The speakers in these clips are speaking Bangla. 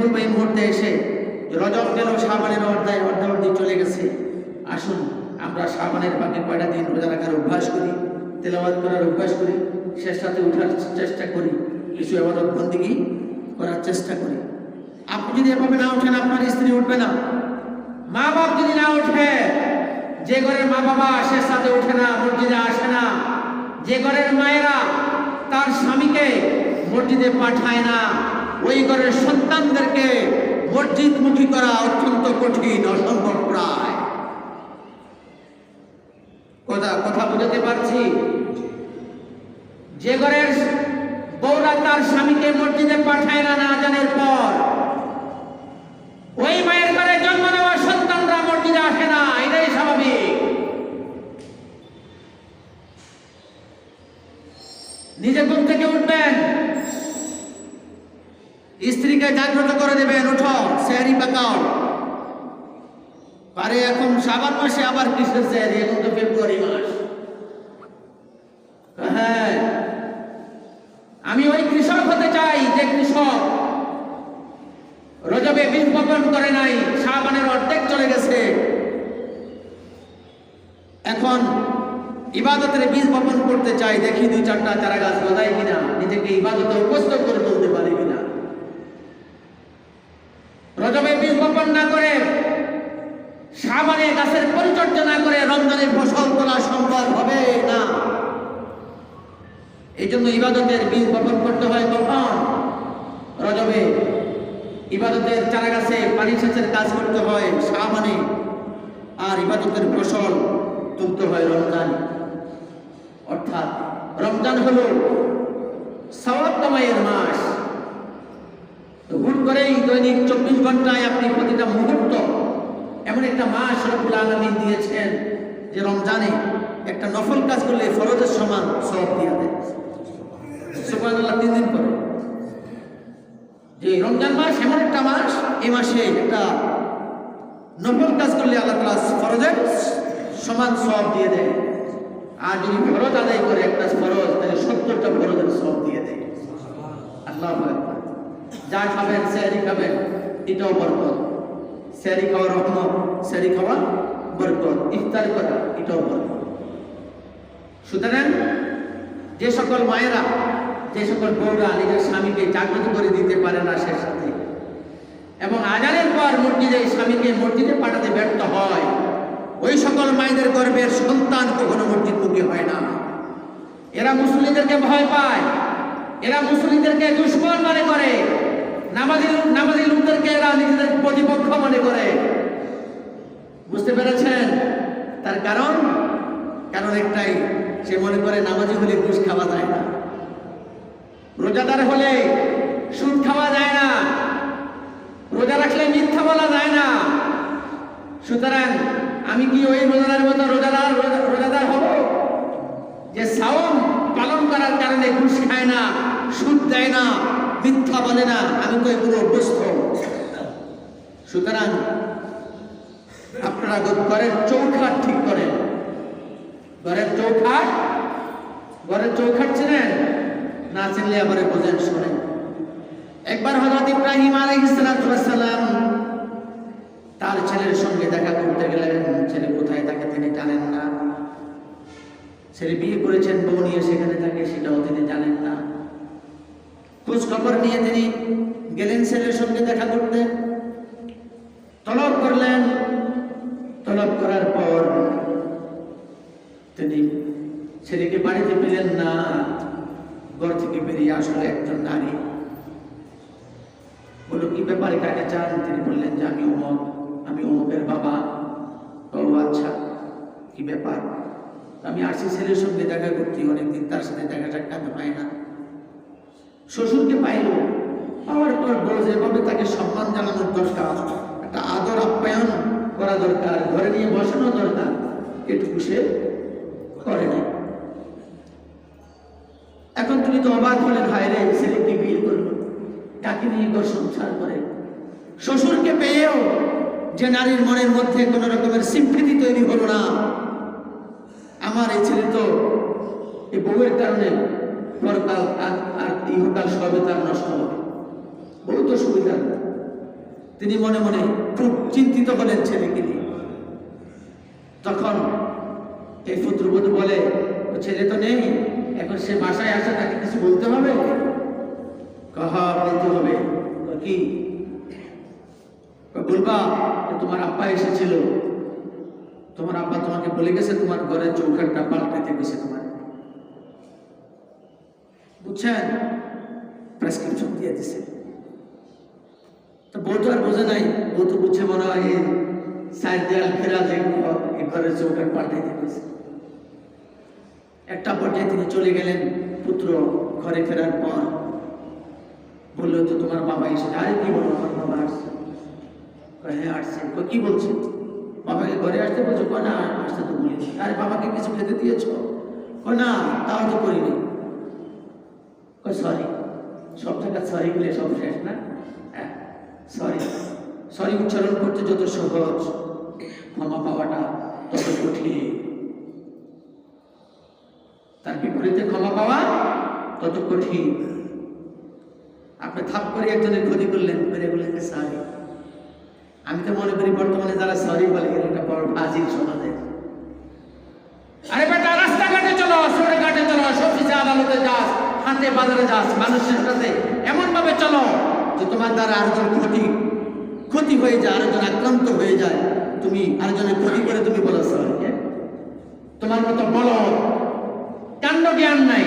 বলব এই মুহূর্তে এসে রজব গেল সাবানের অর্ধায় অর্ধাবধি চলে গেছে। আসুন, আমরা সাবানের বাকি কয়টা দিন রোজা রাখার অভ্যাস করি তেলাবাদ করার অভ্যাস করি, শেষ রাতে উঠার চেষ্টা করি, কিছু আবাদত বন্দিগি করার চেষ্টা করি। আপনি যদি এভাবে না ওঠেন, আপনার স্ত্রী উঠবে না। মা বাপ যদি না ওঠে, যে ঘরের মা বাবা শেষ রাতে ওঠে না, মসজিদে আসে না, যে ঘরের মায়েরা তার স্বামীকে মসজিদে পাঠায় না ওই ঘরের সন্তানদেরকে মসজিদমুখী করা অত্যন্ত কঠিন, অসম্ভব প্রায়। কথা কথা বুঝাতে পারছি? যে ঘরের বউরা তার স্বামীকে মসজিদে পাঠায় না না জানের পর ওই মায়ের ঘরে জন্ম নেওয়া সন্তানরা মসজিদে আসে না এটাই স্বাভাবিক নিজে ঘুম থেকে উঠবেন স্ত্রীকে জাগ্রত করে দেবেন উঠো সেহারি পাকাও পারে এখন সাবান মাসে আবার কিসের সেহারি এখন তো ফেব্রুয়ারি মাস। হ্যাঁ। আমি ওই কৃষক হতে চাই, যে কৃষক রজবে বীজ বপন করে নাই সাবানের অর্ধেক চলে গেছে। এখন ইবাদতের বীজ বপন করতে চাই, দেখি দুই চারটা চারা গাছ গজায় কিনা, নিজেকে ইবাদতে উপস্থিত করে তুলতে পারি কিনা রজবে বীজ বপন না করে শাহবানে গাছের পরিচর্যা না করে রমজানের ফসল তোলা সম্ভব হবে না এই জন্য ইবাদতের বীজ বপন করতে হয় কখন রজবে ইবাদতের চারা গাছে পানি সেচের কাজ করতে হয় শাহবানে আর ইবাদতের ফসল তুলতে হয় রমজান। অর্থাৎ রমজান হলো সওয়াব মাস। হুট করেই দৈনিক চব্বিশ ঘন্টায় আপনি প্রতিটা মুহূর্ত এমন একটা মাস রব্বুল আলমী দিয়েছেন যে রমজানে একটা নফল কাজ করলে ফরজের সমান সব দিয়ে দেয় সুবহানাল্লাহ তিন দিন করে যে রমজান মাস এমন একটা মাস, এই মাসে একটা নফল কাজ করলে আল্লাহ তালা ফরজের সমান সব দিয়ে দেয়। আর যদি ফরজ আদায় করে একটা ফরজ, তাহলে সত্তরটা ফরজের সব দিয়ে দেয়। আল্লাহ যা খাবেন স্যারি খাবেন, এটাও বরকত। স্যারি খাওয়ার রহমত স্যারি খাওয়া বরকত। ইফতার করা, এটাও বরকত। সুতরাং যে সকল মায়েরা যে সকল বউরা নিজের স্বামীকে জাগ্রত করে দিতে পারে না সে সাথে। এবং আজানের পর মসজিদে স্বামীকে মসজিদে পাঠাতে ব্যর্থ হয়। ওই সকল মায়েদের গর্বের সন্তান কখনো মসজিদমুখী হয় না। এরা মুসলিমদেরকে ভয় পায়। এরা মুসলিমদেরকে দুশ্মন মনে করে। নামাজি নামাজি লোকদেরকে এরা নিজেদের প্রতিপক্ষ মনে করে। বুঝতে পেরেছেন? তার কারণ? কারণ একটাই, সে মনে করে নামাজি হলে ঘুষ খাওয়া যায় না। রোজাদার হলে সুদ খাওয়া যায় না। রোজা রাখলে মিথ্যা বলা যায় না। সুতরাং আমি কি ওই রোজাদার মতো রোজাদার রোজা- রোজাদার হব? যে সাওম পালন করার কারণে ঘুষ খায় না, সুদ দেয় না, মিথ্যা বলে না, আমি তো এগুলো অভ্যস্ত। সুতরাং আপনারা ঘরের চৌখাট ঠিক করেন। ঘরের চৌখাট? ঘরের চৌখাট ছিলেন না চিনলে আবার বোঝেন, শোনেন। একবার হজরত ইব্রাহিম আলাইহিসসালাম তার ছেলের সঙ্গে দেখা করতে গেলেন। ছেলে কোথায় থাকে তিনি জানেন না। ছেলে বিয়ে করেছেন, বউ নিয়ে সেখানে থাকে, সেটাও তিনি জানেন না। খোঁজ খবর নিয়ে তিনি গেলেন ছেলের সঙ্গে দেখা করতে। তলব করলেন। তলব করার পর তিনি ছেলেকে বাড়িতে পেলেন না। ঘর থেকে বেরিয়ে আসলো একজন নারী। বলল, কি ব্যাপারে কাকে চান? তিনি বললেন, যে আমি অমক, আমি অমকের বাবা। ও আচ্ছা কি ব্যাপার? আমি আসছি ছেলের সঙ্গে দেখা করতে অনেকদিন তার সাথে দেখা সাক্ষাৎ হয় না? শ্বশুরকে পাইল। পাওয়ার পর বড় যেভাবে তাকে সম্মান জানানোর দরকার, একটা আদর আপ্যায়ন করা দরকার, ঘরে নিয়ে বসানো দরকার, এটুকু সে করেনি তুমি তো অবাক হলেন হায় রে ছেলেকে বিয়ে করল কাকে নিয়ে ঘর সংসার করেন শ্বশুরকে পেয়েও যে নারীর মনের মধ্যে কোন রকমের সিম্পিতি তৈরি হলো না। আমার এই ছেলে তো এই বউয়ের কারণে পরকাল আর ইহকাল সবে তার নষ্ট হবে। বউ তো সুবিধা তিনি মনে মনে খুব চিন্তিত হলেন ছেলেকে নিয়ে। তখন এই পুত্রবধূ বলে ছেলে তো নেই। এখন সে বাসায় আসে, তাকে কিছু বলতে হবে? কাহা বলতে হবে? কি? বলবা তোমার আব্বা এসেছিল। তোমার আব্বা তোমাকে বলে গেছে, তোমার ঘরের চৌকাটটা পাল্টাতে গেছে তোমার। বুঝছেন? প্রেসক্রিপশন দিয়ে দিছে। তো বউ তো আর বোঝে নাই। বউ তো বুঝছে মনে হয় সাইড দেয়াল ফেরা যে ঘর- ঘরের চৌকাট পাল্টাইতে গেছে। একটা পর্যায়ে তিনি চলে গেলেন পুত্র ঘরে ফেরার পর। বলল, তো তোমার বাবা এসে, আরে কি বলো আমার বাবা আসছে? হ্যাঁ আসছে। কি বলছে? বাবাকে ঘরে আসতে বলছো? কয়, না, আসতে তো বলিনি। আরে, বাবাকে কিছু খেতে দিয়েছ? কয়, না, তাও তো করিনি। সরি সব জায়গায় সরি বলে সব শেষ না? হ্যাঁ সরি সরি উচ্চারণ করতে যত সহজ, ক্ষমা পাওয়াটা তত কঠিন। তার বিপরীতে ক্ষমা পাওয়া তত কঠিন। আপনি থাপ করে একজনের ক্ষতি করলেন করে বললেন সরি আমি তো মনে করি বর্তমানে যারা সরি বলে একটা বড় ফাজিল সমাজে আরে বেটা, রাস্তাঘাটে চলো সড়ে ঘাটে চলো অফিসে আদালতে যাস হাতে বাজারে যাস, মানুষের সাথে এমন ভাবে চলো যে তোমার দ্বারা আরেকজন ক্ষতি ক্ষতি হয়ে যায়, আরেকজন আক্রান্ত হয়ে যায়। তুমি আরেকজনের ক্ষতি করে তুমি বলো সরি তোমার মতো বলো কাণ্ড জ্ঞান নাই।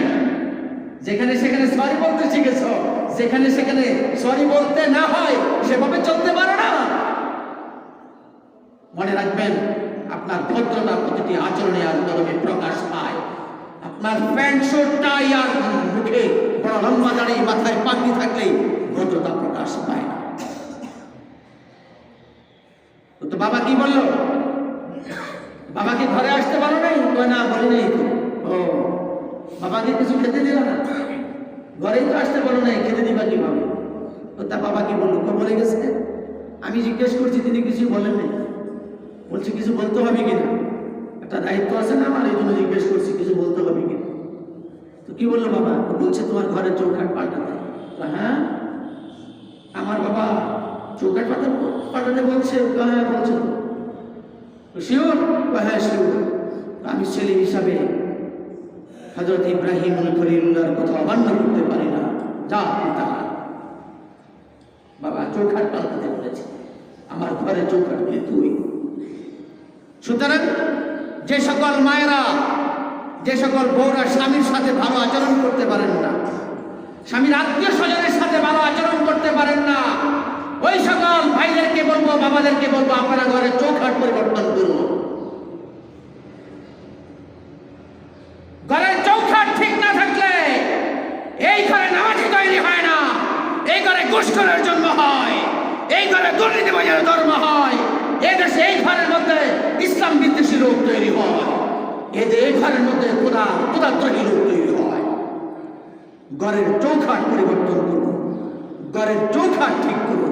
যেখানে সেখানে সরি বলতে শিখেছ, যেখানে সেখানে সরি বলতে না হয়, সেভাবে চলতে পারো না। মনে রাখবেন, আপনার ভদ্রতা প্রতিটি আচরণে আর কলমে প্রকাশ পায়। আপনার প্যান্ট শার্ট, টাই আর মুখে বড় লম্বা দাঁড়ি মাথায় পাগড়ি থাকলেই ভদ্রতা প্রকাশ পায় না। তো বাবা কি বলল? বাবাকে ঘরে আসতে পারো নাই? না বলি নাই তো ও বাবাকে কিছু খেতে দিল না। ঘরেই তো আসতে পারো নাই, খেতে দিবা কীভাবে? তো তা বাবা কি বলল? কয় বলে গেছে? আমি জিজ্ঞেস করছি, তিনি কিছু বলেন নাই। বলছি, কিছু বলতে হবে কিনা? একটা দায়িত্ব আছে না আমার? এই জন্য জিজ্ঞেস করছি, কিছু বলতে হবে কিনা? তো কি বলল বাবা? বলছে, তোমার ঘরের চৌকাট পাল্টাতে। হ্যাঁ আমার বাবা চৌকাট পাল্টাতে পাল্টাতে বলছে হ্যাঁ বলছে শিওর? হ্যাঁ শিওর। আমি ছেলে হিসাবে হজরত ইব্রাহিম খলিলুল্লাহর কথা অমান্য করতে পারি না। যা পিতা বাবা চৌখাট পাল্টাতে বলেছে। আমার ঘরে চৌখাট বলে তুই। সুতরাং যে সকল মায়েরা, যে সকল বউরা স্বামীর সাথে ভালো আচরণ করতে পারেন না, স্বামীর আত্মীয় স্বজনের সাথে ভালো আচরণ করতে পারেন না, ওই সকল ভাইদেরকে বলব, বাবাদেরকে বলব, আপনারা ঘরে চৌখাট পরিবর্তন করুন ঘরের চৌখাট ঠিক না থাকলে এই ঘরে নামাজি তৈরি হয় না এই ঘরে ঘুষখোরের জন্ম হয় এই ঘরে দুর্নীতিবাজের ধর্ম হয়। এই দেশে এই ঘরের মধ্যে ইসলাম বিদ্বেষী রোগ তৈরি হয়। এতে এই ঘরের মধ্যে কোদা কোদা তৈরি রোগ তৈরি হয়। ঘরের চৌখাট পরিবর্তন করুন। ঘরের চৌখাট ঠিক করুন।